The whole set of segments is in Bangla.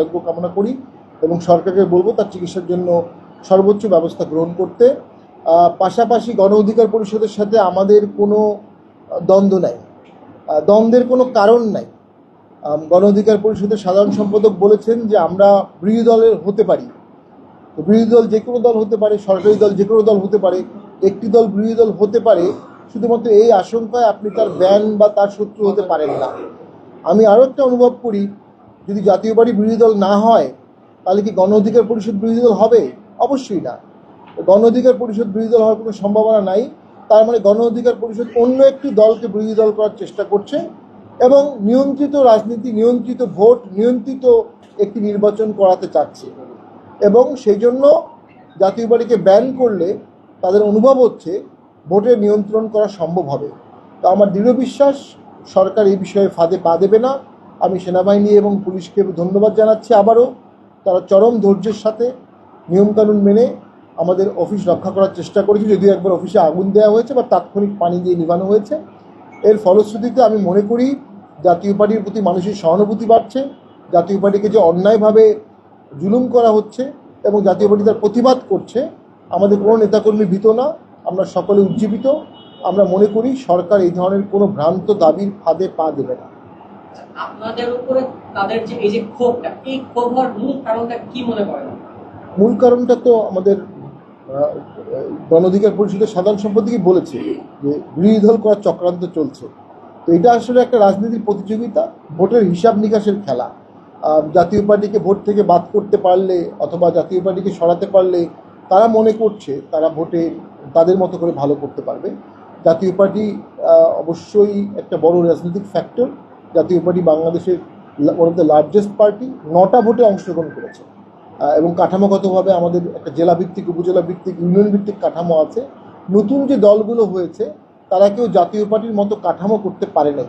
আরোগ্য কামনা করি এবং সরকারকে বলব তার চিকিৎসার জন্য সর্বোচ্চ ব্যবস্থা গ্রহণ করতে। পাশাপাশি গণ অধিকার পরিষদের সাথে আমাদের কোনো দ্বন্দ্ব নাই। দ্বন্দ্বের কোনো কারণ নাই। গণ অধিকার পরিষদের সাধারণ সম্পাদক বলেছেন যে আমরা বিরোধী দলের হতে পারি। বিরোধী দল যে কোনো দল হতে পারে, সরকারি দল যে কোনো দল হতে পারে, একটি দল বিরোধী দল হতে পারে, শুধুমাত্র এই আশঙ্কায় আপনি তার ব্যান বা তার শত্রু হতে পারেন না। আমি আরও একটা অনুভব করি যদি জাতীয় পার্টি বিরোধী দল না হয়, তাহলে কি গণ অধিকার পরিষদ বিরোধী দল হবে? অবশ্যই না। গণ অধিকার পরিষদ বিরোধী দল হওয়ার কোনো সম্ভাবনা নাই। তার মানে গণ অধিকার পরিষদ অন্য একটি দলকে বিরোধী দল করার চেষ্টা করছে এবং নিয়ন্ত্রিত রাজনীতি, নিয়ন্ত্রিত ভোট, নিয়ন্ত্রিত একটি নির্বাচন করাতে চাচ্ছে। এবং সেই জন্য জাতীয় পার্টিকে ব্যান করলে তাদের অনুভব হচ্ছে ভোটের নিয়ন্ত্রণ করা সম্ভব হবে। তো আমার দৃঢ় বিশ্বাস, সরকার এই বিষয়ে ফাঁদে পা দেবে না। আমি সেনাবাহিনী এবং পুলিশকে ধন্যবাদ জানাচ্ছি আবারও। তারা চরম ধৈর্যের সাথে নিয়মকানুন মেনে আমাদের অফিস রক্ষা করার চেষ্টা করেছি। যদিও একবার অফিসে আগুন দেওয়া হয়েছে বা তাৎক্ষণিক পানি দিয়ে নিভানো হয়েছে। এর ফলশ্রুতিতে আমি মনে করি জাতীয় পার্টির প্রতি মানুষের সহানুভূতি বাড়ছে। জাতীয় পার্টিকে যে অন্যায়ভাবে জুলুম করা হচ্ছে এবং জাতীয় পার্টি তার প্রতিবাদ করছে, আমাদের কোনো নেতাকর্মী ভীত না। আমরা সকলে উজ্জীবিত। আমরা মনে করি সরকার এই ধরনের কোনো ভ্রান্ত দাবির ফাঁদে পা দেবে না। আপনাদের উপরে তাদের যে এই যে ক্ষোভটা, এই ক্ষোভ মূল কারণটা কি মনে করেন? মূল কারণটা তো আমাদের গণ অধিকার পরিষদের সাধারণ সম্পাদকই বলেছে যে বিরোধী দল করার চক্রান্ত চলছে। তো এটা আসলে একটা রাজনীতির প্রতিযোগিতা, ভোটের হিসাব নিকাশের খেলা। জাতীয় পার্টিকে ভোট থেকে বাদ করতে পারলে অথবা জাতীয় পার্টিকে সরাতে পারলে তারা মনে করছে তারা ভোটে তাদের মতো করে ভালো করতে পারবে। জাতীয় পার্টি অবশ্যই একটা বড় রাজনৈতিক ফ্যাক্টর জাতীয় পার্টি বাংলাদেশের one of the largest party নটা ভোটে অংশগ্রহণ করেছে। এবং কাঠামোগতভাবে আমাদের একটা জেলা ভিত্তিক উপজেলা ভিত্তিক ইউনিয়ন ভিত্তিক কাঠামো আছে। নতুন যে দলগুলো হয়েছে, তারা কেউ জাতীয় পার্টির মতো কাঠামো করতে পারে নাই।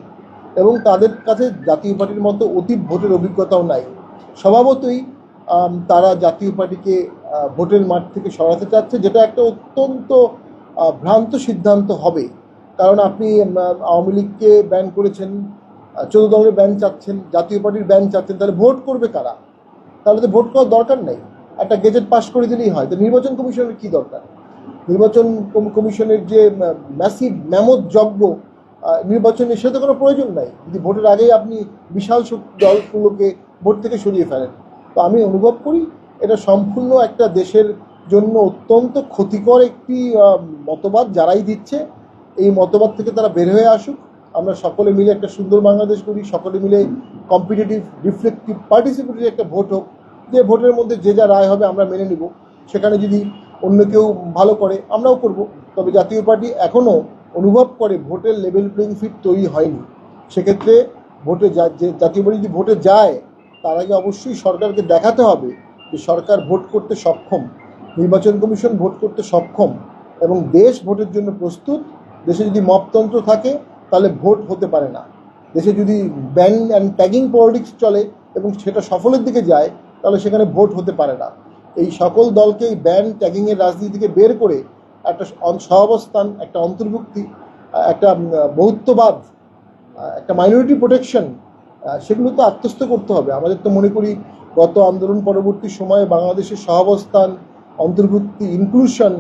এবং তাদের কাছে জাতীয় পার্টির মতো অতীত ভোটের অভিজ্ঞতাও নাই। স্বভাবতই তারা জাতীয় পার্টিকে ভোটের মাঠ থেকে সরাতে চাচ্ছে, যেটা একটা অত্যন্ত ভ্রান্ত সিদ্ধান্ত হবে। কারণ আপনি আওয়ামী লীগকে ব্যান করেছেন চোদ্দ দলের ব্যান চাচ্ছেন, জাতীয় পার্টির ব্যান চাচ্ছেন, তাহলে ভোট করবে কারা? তাহলে তো ভোট করার দরকার নেই। একটা গেজেট পাস করে দিলেই হয়। তো নির্বাচন কমিশনের কি দরকার? নির্বাচন কমিশনের যে ম্যাসিভ ম্যামত যজ্ঞ নির্বাচনে সে তো কোনো প্রয়োজন নাই। যদি ভোটের আগেই আপনি বিশাল দলগুলোকে ভোট থেকে সরিয়ে ফেলেন। তো আমি অনুভব করি এটা সম্পূর্ণ একটা দেশের জন্য অত্যন্ত ক্ষতিকর একটি মতবাদ যারাই দিচ্ছে। এই মতবাদ থেকে তারা বের হয়ে আসুক। আমরা সকলে মিলে একটা সুন্দর বাংলাদেশ করি সকলে মিলে কম্পিটিটিভ রিফ্লেক্টিভ পার্টিসিপেটরি একটা ভোট হোক, যে ভোটের মধ্যে যে যা রায় হবে আমরা মেনে নিব। সেখানে যদি অন্য কেউ ভালো করে, আমরাও করব। তবে জাতীয় পার্টি এখনও অনুভব করে ভোটের লেভেল প্লেইং ফিট তৈরি হয়নি। সেক্ষেত্রে ভোটে যা, যে জাতীয় পার্টি যদি ভোটে যায়, তার আগে অবশ্যই সরকারকে দেখাতে হবে যে সরকার ভোট করতে সক্ষম, নির্বাচন কমিশন ভোট করতে সক্ষম এবং দেশ ভোটের জন্য প্রস্তুত। দেশে যদি মপতন্ত্র থাকে তাহলে ভোট হতে পারে না। দেশে যদি ব্যান অ্যান্ড ট্যাগিং পলিটিক্স চলে এবং সেটা সফলের দিকে যায়, তাহলে সেখানে ভোট হতে পারে না। এই সকল দলকে এই ব্যান ট্যাগিংয়ের রাজনীতি থেকে বের করে একটা সহাবস্থান, একটা অন্তর্ভুক্তি, একটা বহুত্ববাদ, একটা মাইনরিটি প্রোটেকশন সেগুলো তো আত্মস্থ করতে হবে। আমাদের তো মনে করি গত আন্দোলন পরবর্তী সময়ে বাংলাদেশের সহাবস্থান, অন্তর্ভুক্তি ইনক্লুশন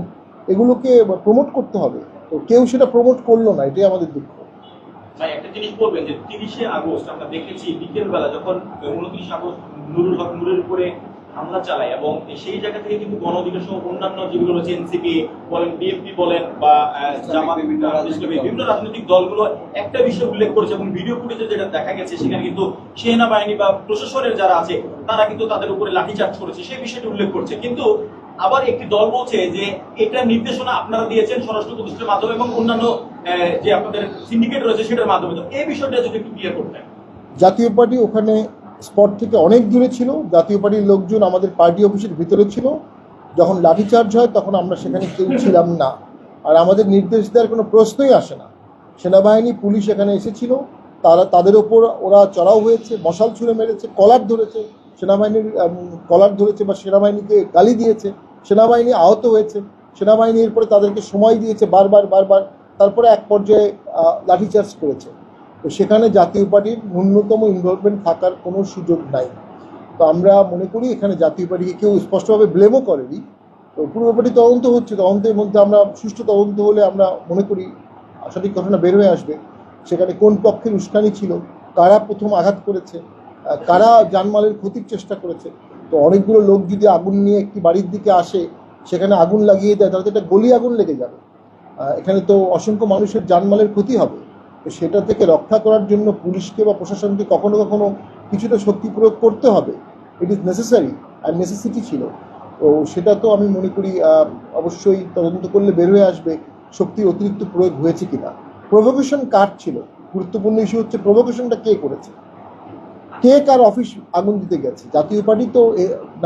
এগুলোকে প্রমোট করতে হবে। তো কেউ সেটা প্রমোট করল না, এটাই আমাদের দুঃখ। ভাই একটা জিনিস বলবেন যে তিরিশে আগস্ট আমরা দেখেছি বিকেল বেলা যখন উনত্রিশ আগস্ট নুরুল হক নুরের উপরে হামলা চালায় এবং সেই জায়গা থেকে কিন্তু গণ অধিকার সহ অন্যান্য যেগুলো রয়েছে এনসিপি বলেন বিএনপি বলেন বা জামাত বিভিন্ন রাজনৈতিক ইসলামী, বিভিন্ন রাজনৈতিক দলগুলো একটা বিষয় উল্লেখ করেছে এবং ভিডিও ফুটেজে যেটা দেখা গেছে সেখানে কিন্তু সেনাবাহিনী বা প্রশাসনের যারা আছে তারা কিন্তু তাদের উপরে লাঠিচার্জ করেছে সেই বিষয়টি উল্লেখ করছে। কিন্তু আবার একটি দল বলছে যে এটা নির্দেশনা আপনারা দিয়েছেন স্বরাষ্ট্র উপদেষ্টার মাধ্যমে এবং অন্যান্য যে আপনাদের সিন্ডিকেট রয়েছে সেটার মাধ্যমে। তো এই বিষয়টা যদি একটু ক্লিয়ার করতেন জাতীয় পার্টি ওখানে স্পট থেকে অনেক দূরে ছিল। জাতীয় পার্টির লোকজন আমাদের পার্টি অফিসের ভিতরে ছিল। যখন লাঠিচার্জ হয় তখন আমরা সেখানে কেউ ছিলাম না। আর আমাদের নির্দেশ দেওয়ার কোনো প্রশ্নই আসে না। সেনাবাহিনী পুলিশ এখানে এসেছিল। তারা তাদের ওপর ওরা চড়াও হয়েছে মশাল ছুঁড়ে মেরেছে কলার ধরেছে সেনাবাহিনীর কলার ধরেছে বা সেনাবাহিনীকে গালি দিয়েছে। সেনাবাহিনী আহত হয়েছে। সেনাবাহিনী এরপরে তাদেরকে সময় দিয়েছে বারবার বারবার। তারপরে এক পর্যায়ে লাঠিচার্জ করেছে। তো সেখানে জাতীয় পার্টির ন্যূনতম ইনভলভমেন্ট থাকার কোনো সুযোগ নাই। তো আমরা মনে করি এখানে জাতীয় পার্টিকে কেউ স্পষ্টভাবে ব্লেমও করেনি। তো পূর্ব পার্টি তদন্ত হচ্ছে। তদন্তের মধ্যে আমরা সুষ্ঠু তদন্ত হলে আমরা মনে করি সঠিক ঘটনা বের হয়ে আসবে। সেখানে কোন পক্ষের উস্কানি ছিল? কারা প্রথম আঘাত করেছে? কারা জানমালের ক্ষতির চেষ্টা করেছে? তো অনেকগুলো লোক যদি আগুন নিয়ে একটি বাড়ির দিকে আসে, সেখানে আগুন লাগিয়ে দেয়, তাহলে তো একটা গলি আগুন লেগে যাবে। এখানে তো অসংখ্য মানুষের জানমালের ক্ষতি হবে। তো সেটা থেকে রক্ষা করার জন্য পুলিশকে বা প্রশাসনকে কখনো কখনো কিছুটা শক্তি প্রয়োগ করতে হবে। ইট ইজ নেসেসারি আর নেসেসিটি ছিল। তো সেটা তো আমি মনে করি অবশ্যই তদন্ত করলে বের হয়ে আসবে শক্তির অতিরিক্ত প্রয়োগ হয়েছে কিনা। প্রভোকেশন কার ছিল? গুরুত্বপূর্ণ ইস্যু হচ্ছে প্রভোকেশনটা কে করেছে? কে কার অফিস আগুন দিতে গেছে? জাতীয় পার্টি তো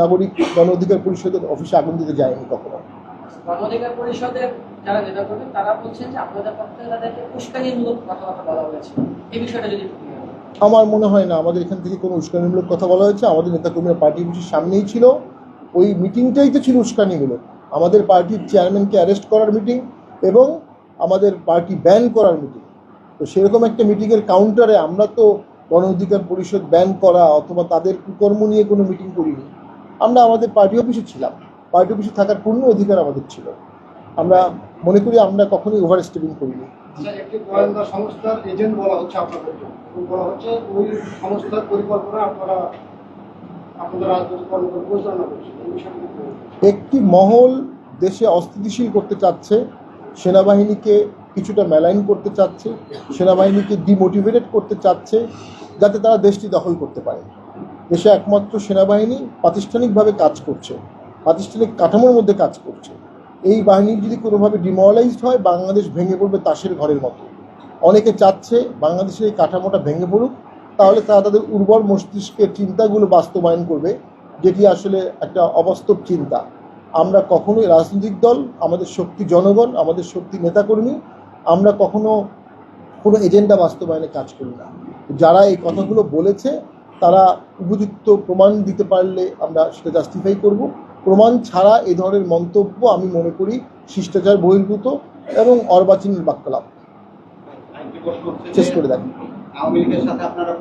নাগরিক গণ অধিকার পরিষদের অফিসে আগুন দিতে যায়নি কখনো। গণঅধিকার পরিষদের যারা নেতা করবেন, তারা বলছেন যে আপনাদের পক্ষ তাদেরকে উস্কানিমূলক কথাবার্তা বলা হয়েছে। এই বিষয়টা যদি। আমার মনে হয় না, আমাদের এখান থেকে কোনো উস্কানিমূলক কথা বলা হয়েছে। আমাদের নেতাকর্মীরা পার্টি অফিসের সামনেই ছিল। ওই মিটিংটাই তো ছিল উস্কানিমূলক। আমাদের পার্টির চেয়ারম্যানকে অ্যারেস্ট করার মিটিং এবং আমাদের পার্টি ব্যান করার মিটিং। তো সেরকম একটা মিটিংয়ের কাউন্টারে আমরা তো গণ অধিকার পরিষদ ব্যান করা অথবা তাদের কুকর্ম নিয়ে কোনো মিটিং করিনি। আমরা আমাদের পার্টি অফিসে ছিলাম। পার্টি অফিসে থাকার পূর্ণ অধিকার আমাদের ছিল। আমরা মনে করি আমরা কখনোই ওভার স্টেপিং করিনি। স্যার, একটি গোয়েন্দা সংস্থার এজেন্ট বলা হচ্ছে আপনাদেরকে বলা হচ্ছে ওই সংস্থার পরিকল্পনা আপনারা আপনাদের রাজনৈতিক কর্মকাণ্ড পরিচালনা করছেন। এই বিষয়টি কি বলবেন? একটি মহল দেশে অস্থিতিশীল করতে চাচ্ছে সেনাবাহিনীকে কিছুটা মেলাইন করতে চাচ্ছে সেনাবাহিনীকে ডিমোটিভেটেড করতে চাচ্ছে যাতে তারা দেশটি দখল করতে পারে। দেশে একমাত্র সেনাবাহিনী প্রাতিষ্ঠানিকভাবে কাজ করছে প্রাতিষ্ঠানিক কাঠামোর মধ্যে কাজ করছে। এই বাহিনী যদি কোনোভাবে ডিমোরালাইজড হয়, বাংলাদেশ ভেঙে পড়বে তাসের ঘরের মতো। অনেকে চাচ্ছে বাংলাদেশের এই কাঠামোটা ভেঙে পড়ুক, তাহলে তারা তাদের উর্বর মস্তিষ্কের চিন্তাগুলো বাস্তবায়ন করবে, যেটি আসলে একটা অবাস্তব চিন্তা। আমরা কখনোই রাজনৈতিক দল, আমাদের শক্তি জনগণ, আমাদের শক্তি নেতাকর্মী, আমরা কখনো কোনো এজেন্ডা বাস্তবায়নে কাজ করি না। যারা এই কথাগুলো বলেছে, তারা উপযুক্ত প্রমাণ দিতে পারলে আমরা সেটা জাস্টিফাই করব। প্রমাণ ছাড়া এ ধরনের মন্তব্য আমি মনে করি শিষ্টাচার, বহির্ভূত এবং অর্বাচীন বাক্যলাপ আরেকটি শেষ করে লীগের সাথে আপনারা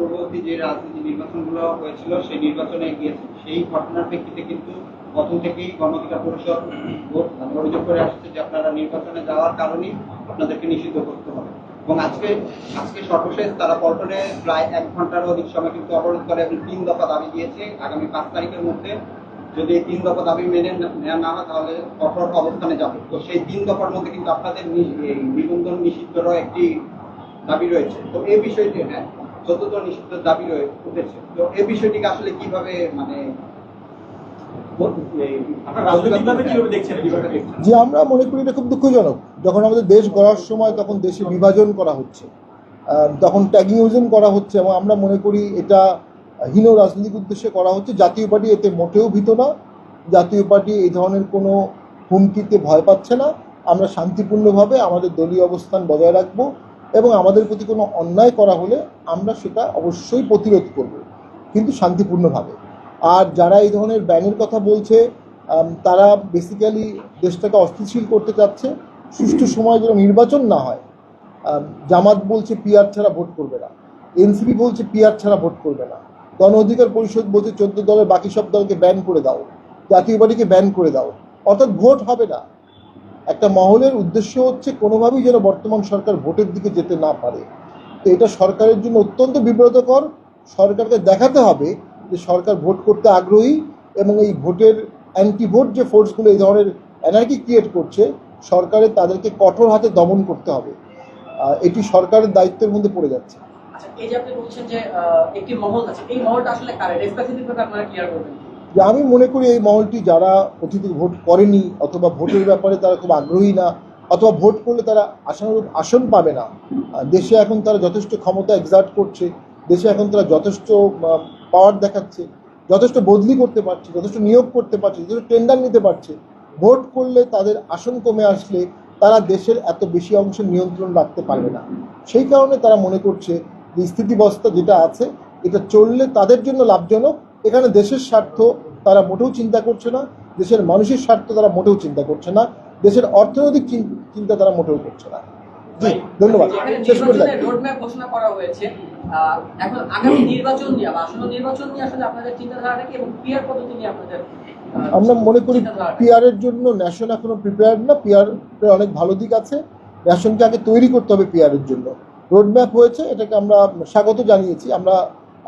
হয়েছিল, সেই নির্বাচনে গিয়েছেন সেই ঘটনার কিন্তু থেকেই গণ অধিকার পরিষদ করে আসছে যে আপনারা নির্বাচনে যাওয়ার কারণেই আপনাদেরকে নিষিদ্ধ করতে হবে। এবং আজকে আজকে সর্বশেষ তারা প্রায় এক ঘণ্টার সময় কিন্তু অবরোধ করে এবং তিন দফা দাবি দিয়েছে। আগামী পাঁচ তারিখের মধ্যে যদি এই তিন দফা দাবি মেনে না- নেওয়া না হয় তাহলে কঠোর অবস্থানে যাবে। তো সেই তিন দফার মধ্যে কিন্তু আপনাদের নিবন্ধন নিষিদ্ধরও একটি দাবি রয়েছে। তো এই বিষয়টি হ্যাঁ চতুর্থ নিষিদ্ধ দাবি রয়ে উঠেছে। তো এই বিষয়টিকে আসলে কীভাবে মানে? যে আমরা মনে করি এটা খুব দুঃখজনক। যখন আমাদের দেশ গড়ার সময় তখন দেশে বিভাজন করা হচ্ছে আহ, তখন ট্যাগিংজম করা হচ্ছে এবং আমরা মনে করি এটা হীন রাজনৈতিক উদ্দেশ্যে করা হচ্ছে। জাতীয় পার্টি এতে মোটেও ভীত না। জাতীয় পার্টি এই ধরনের কোনো হুমকিতে ভয় পাচ্ছে না। আমরা শান্তিপূর্ণভাবে আমাদের দলীয় অবস্থান বজায় রাখব এবং আমাদের প্রতি কোনো অন্যায় করা হলে আমরা সেটা অবশ্যই প্রতিরোধ করব, কিন্তু শান্তিপূর্ণভাবে। আর যারা এই ধরনের ব্যানের কথা বলছে তারা বেসিক্যালি দেশটাকে অস্থিতিশীল করতে চাচ্ছে। সুষ্ঠু সময় যেন নির্বাচন না হয় জামাত বলছে পিআর ছাড়া ভোট করবে না। এনসিপি বলছে পিআর ছাড়া ভোট করবে না। গণ অধিকার পরিষদ বলছে চোদ্দ দলের বাকি সব দলকে ব্যান করে দাও। জাতীয় পার্টিকে ব্যান করে দাও। অর্থাৎ ভোট হবে না। একটা মহলের উদ্দেশ্য হচ্ছে কোনোভাবেই যেন বর্তমান সরকার ভোটের দিকে যেতে না পারে। তো এটা সরকারের জন্য অত্যন্ত বিব্রতকর। সরকারকে দেখাতে হবে যে সরকার ভোট করতে আগ্রহী এবং এই ভোটের অ্যান্টি ভোট যে ফোর্সগুলো এই ধরনের এনার্জি ক্রিয়েট করছে সরকারের তাদেরকে কঠোর হাতে দমন করতে হবে। এটি সরকারের দায়িত্বের মধ্যে পড়ে যাচ্ছে। যে আমি মনে করি এই মহলটি যারা অতীতে ভোট করেনি অথবা ভোটের ব্যাপারে তারা খুব আগ্রহী না, অথবা ভোট করলে তারা আশানুরূপ আসন পাবে না দেশে এখন তারা যথেষ্ট ক্ষমতা এক্সার্ট করছে, দেশে এখন তারা যথেষ্ট পাওয়ার দেখাচ্ছে, যথেষ্ট বদলি করতে পারছে, যথেষ্ট নিয়োগ করতে পারছে, যথেষ্ট টেন্ডার নিতে পারছে, ভোট করলে তাদের আসন কমে আসলে তারা দেশের এত বেশি অংশের নিয়ন্ত্রণ রাখতে পারবে না। সেই কারণে তারা মনে করছে স্থিতিবস্থা যেটা আছে এটা চললে তাদের জন্য লাভজনক। এখানে দেশের স্বার্থ তারা মোটেও চিন্তা করছে না দেশের মানুষের স্বার্থ তারা মোটেও চিন্তা করছে না দেশের অর্থনৈতিক চিন- চিন্তা তারা মোটেও করছে না। জি ধন্যবাদ। শেষ করে ঘোষণা করা হয়েছে। এখন আগামী নির্বাচন নিয়ে আসন্ন নির্বাচন নিয়ে আসলে আপনাদের চিন্তাধারাটা কি এবং পিয়ার পদ্ধতি নিয়ে আপনাদের আমরা মনে করি এর জন্য ন্যাশন এখনও প্রিপেয়ার্ড না পিআর অনেক ভালো দিক আছে। ন্যাশনকে আগে তৈরি করতে হবে পিআর এর জন্য। রোডম্যাপ হয়েছে, এটাকে আমরা স্বাগত জানিয়েছি। আমরা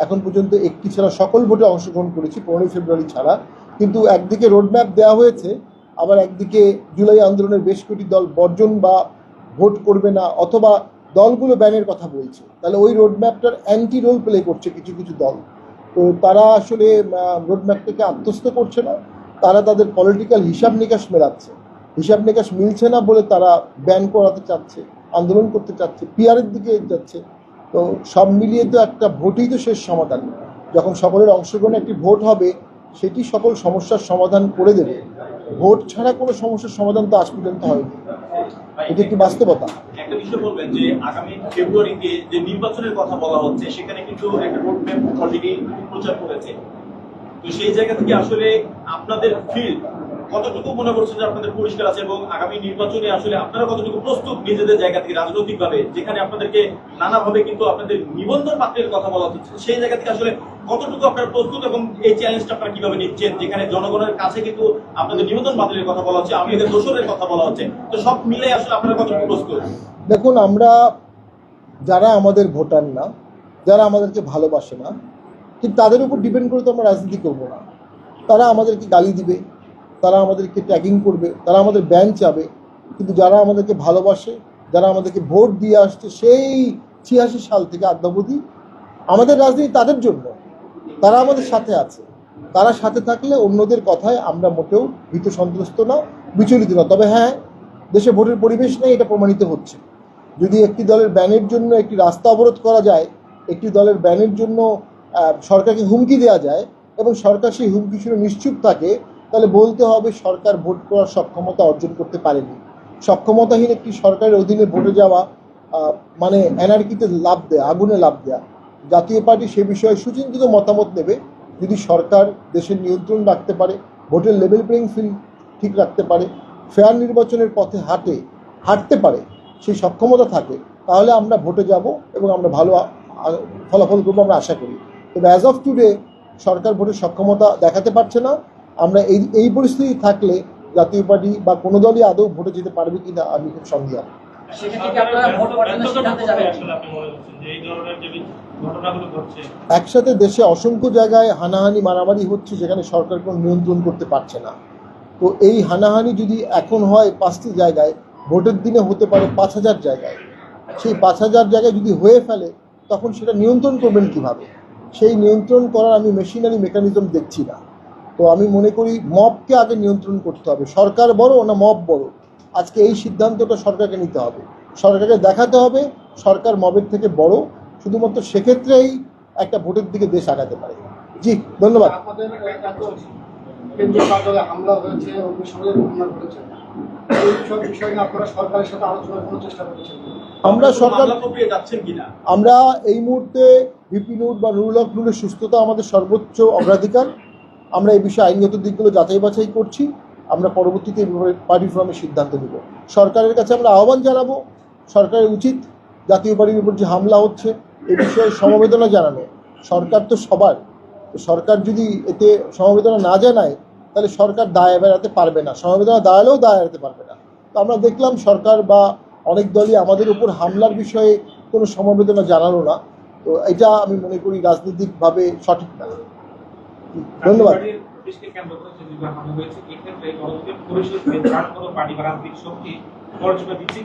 এখন পর্যন্ত একটি ছাড়া সকল ভোটে অংশগ্রহণ করেছি, পনেরোই ফেব্রুয়ারি ছাড়া। কিন্তু একদিকে রোডম্যাপ দেওয়া হয়েছে, আবার একদিকে জুলাই আন্দোলনের বেশ কটি দল বর্জন বা ভোট করবে না, অথবা দলগুলো ব্যানের কথা বলছে। তাহলে ওই রোডম্যাপটার অ্যান্টি রোল প্লে করছে কিছু কিছু দল। তো তারা আসলে রোডম্যাপটাকে আত্মস্থ করছে না, তারা তাদের পলিটিক্যাল হিসাব নিকাশ মেলাচ্ছে। হিসাব নিকাশ মিলছে না বলে তারা ব্যান করাতে চাচ্ছে। আন্দোলন করতে চাচ্ছে পিয়ারের দিকে যাচ্ছে। তো সব মিলিয়ে তো একটা ভোটই তো শেষ সমাধান। যখন সকলের অংশগ্রহণে একটি ভোট হবে, সেটি সকল সমস্যার সমাধান করে দেবে। ভোট ছাড়া কোনো সমস্যার সমাধান তো আজ পর্যন্ত হয়নি। এটি একটি বাস্তবতা। একটা বিষয় বলবেন যে, আগামী ফেব্রুয়ারিতে যে নির্বাচনের কথা বলা হচ্ছে, সেখানে কিন্তু একটা রোড ম্যাপ অলরেডি প্রচার করেছে। তো সেই জায়গা থেকে আসলে আপনাদের ফিল্ড কতটুকু মনে করছেন যে আপনাদের পরিষ্কার আছে এবং আগামী নির্বাচনে আসলে আপনারা কতটুকু প্রস্তুত নিজেদের জায়গা থেকে রাজনৈতিকভাবে? যেখানে আপনাদেরকে নানাভাবে কিন্তু আপনাদের নিবন্ধন পাত্রের কথা বলা হচ্ছে। সেই জায়গা থেকে আসলে কতটুকু আপনারা প্রস্তুত এবং এই চ্যালেঞ্জটা আপনারা কীভাবে নিচ্ছেন? যেখানে জনগণের কাছে কিন্তু আপনাদের নিবন্ধন বাতিলের কথা বলা হচ্ছে, আমি দোষরের কথা বলা হচ্ছে। তো সব মিলে আসলে আপনারা কতটুকু প্রস্তুত? দেখুন, আমরা যারা আমাদের ভোটার না, যারা আমাদেরকে ভালোবাসে না, ঠিক তাদের উপর ডিপেন্ড করে তো আমরা রাজনীতি করব না। তারা আমাদেরকে গালি দিবে। তারা আমাদেরকে ট্যাগিং করবে, তারা আমাদের ব্যান চাবে। কিন্তু যারা আমাদেরকে ভালোবাসে, যারা আমাদেরকে ভোট দিয়ে আসছে, সেই ছিয়াশি সাল থেকে আদ্যাবধি আমাদের রাজনীতি তাদের জন্য। তারা আমাদের সাথে আছে। তারা সাথে থাকলে অন্যদের কথায় আমরা মোটেও ভীত সন্ত্রস্ত না, বিচলিত না। তবে হ্যাঁ দেশে ভোটের পরিবেশ নেই, এটা প্রমাণিত হচ্ছে। যদি একটি দলের ব্যানের জন্য একটি রাস্তা অবরোধ করা যায়, একটি দলের ব্যানের জন্য সরকারকে হুমকি দেওয়া যায় এবং সরকার সেই হুমকি শুনে নিশ্চুপ থাকে তাহলে বলতে হবে সরকার ভোট করার সক্ষমতা অর্জন করতে পারেনি। সক্ষমতাহীন একটি সরকারের অধীনে ভোটে যাওয়া মানে এনার্কিতে লাভ দেয়া, আগুনে লাভ দেয়া। জাতীয় পার্টি সে বিষয়ে সুচিন্তিত মতামত নেবে। যদি সরকার দেশের নিয়ন্ত্রণ রাখতে পারে, ভোটের লেভেল প্লেইং ফিল্ড ঠিক রাখতে পারে ফেয়ার নির্বাচনের পথে হাঁটে, হাঁটতে পারে, সেই সক্ষমতা থাকে, তাহলে আমরা ভোটে যাব এবং আমরা ভালো ফলাফল করব আমরা আশা করি। তবে অ্যাজ অফ টুডে সরকার ভোটের সক্ষমতা দেখাতে পারছে না। আমরা এই এই পরিস্থিতি থাকলে জাতীয় পার্টি বা কোনো দলই আদৌ ভোটে যেতে পারবে কিনা আমি খুব সন্দেহ। সেক্ষেত্রে কি আপনারা ভোট বর্জনের সিদ্ধান্তে যাবেন আসলে আপনি মনে করছেন যে এই ধরনের যে ঘটনাগুলো ঘটছে? একসাথে দেশে অসংখ্য জায়গায় হানাহানি মারামারি হচ্ছে যেখানে সরকার কোনো নিয়ন্ত্রণ করতে পারছে না। তো এই হানাহানি যদি এখন হয় পাঁচটি জায়গায় ভোটের দিনে হতে পারে পাঁচ হাজার জায়গায়। সেই পাঁচ হাজার জায়গায় যদি হয়ে ফেলে তখন সেটা নিয়ন্ত্রণ করবেন কীভাবে? সেই নিয়ন্ত্রণ করার আমি মেশিনারি মেকানিজম দেখছি না। তো আমি মনে করি মবকে আগে নিয়ন্ত্রণ করতে হবে। সরকার বড় না মব বড়? আজকে এই সিদ্ধান্তটা সরকারকে নিতে হবে। সরকারকে দেখাতে হবে সরকার মবের থেকে বড়। শুধুমাত্র সেক্ষেত্রেই একটা ভোটের দিকে দেশ আগাতে পারে। জি ধন্যবাদ। কেন্দ্রীয় কার্যালয়ে হামলা হয়েছে অগ্নিসংযোগ আমরা সরকার আমরা এই মুহূর্তে ভিপি নুর বা নুরুল হক নুরের সুস্থতা আমাদের সর্বোচ্চ অগ্রাধিকার। আমরা এই বিষয়ে আইনগত দিকগুলো যাচাই বাছাই করছি, আমরা পরবর্তীতে ব্যাপারে পার্টি ফোরামের সিদ্ধান্ত নেব। সরকারের কাছে আমরা আহ্বান জানাব, সরকারের উচিত জাতীয় পার্টির উপর যে হামলা হচ্ছে, এ বিষয়ে সমবেদনা জানানো। সরকার তো সবার সরকার যদি এতে সমবেদনা না জানায়, তাহলে সরকার দায় এড়াতে পারবে না। সমবেদনা দাঁড়ালেও দায় এড়াতে পারবে না। তো আমরা দেখলাম সরকার বা অনেক দলই আমাদের উপর হামলার বিষয়ে কোনো সমবেদনা জানালো না। তো এটা আমি মনে করি রাজনৈতিকভাবে সঠিক না। ধন্যবাদ। কেন্দ্র করে হয়েছে